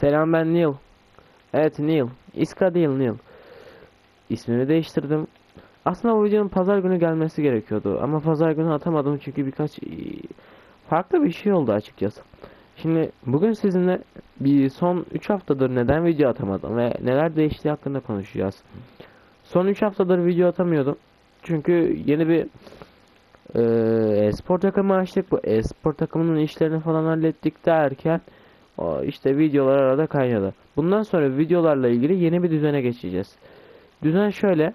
Selam ben Neil. Evet Neil. İska değil Neil. İsmimi değiştirdim. Aslında bu videonun pazar günü gelmesi gerekiyordu. Ama pazar günü atamadım çünkü birkaç e, farklı bir şey oldu açıkçası. Şimdi bugün sizinle bir son 3 haftadır neden video atamadım ve neler değiştiği hakkında konuşacağız. Son 3 haftadır video atamıyordum. Çünkü yeni bir e, e-spor takımı açtık. Bu e-spor takımının işlerini falan hallettik derken o işte videolar arada kaynadı. Bundan sonra videolarla ilgili yeni bir düzene geçeceğiz. Düzen şöyle.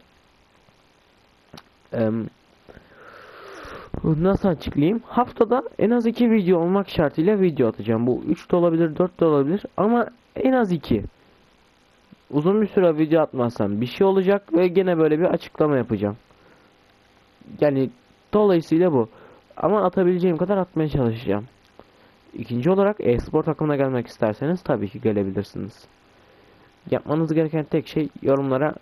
Nasıl açıklayayım? Haftada en az iki video olmak şartıyla video atacağım. Bu 3 de olabilir, 4 de olabilir ama en az 2. Uzun bir süre video atmazsam bir şey olacak ve gene böyle bir açıklama yapacağım. Yani dolayısıyla bu. Ama atabileceğim kadar atmaya çalışacağım. İkinci olarak e-spor takımına gelmek isterseniz tabii ki gelebilirsiniz. Yapmanız gereken tek şey yorumlara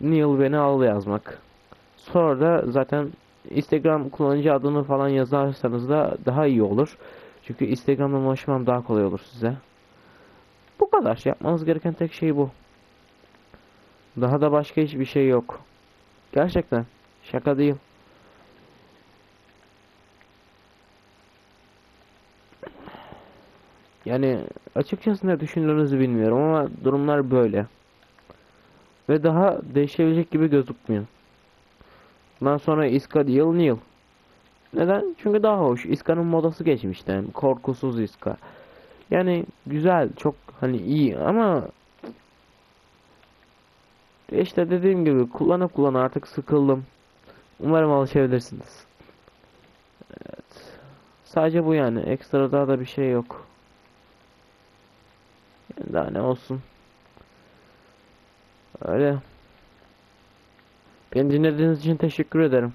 Neil beni al yazmak. Sonra da zaten Instagram kullanıcı adını falan yazarsanız da daha iyi olur. Çünkü Instagram'dan ulaşmam daha kolay olur size. Bu kadar. Yapmanız gereken tek şey bu. Daha da başka hiçbir şey yok. Gerçekten. Şaka değil. Yani açıkçası ne düşündüğünüzü bilmiyorum ama durumlar böyle. Ve daha değişebilecek gibi gözükmüyor. Bundan sonra Iska değil Neil. Neden? Çünkü daha hoş. Iska'nın modası geçmişti. Korkusuz Iska. Yani güzel, çok hani iyi ama işte dediğim gibi kullanıp kullanıp artık sıkıldım. Umarım alışabilirsiniz. Evet. Sadece bu yani. Ekstra daha da bir şey yok. Daha ne olsun. Öyle. Beni dinlediğiniz için teşekkür ederim.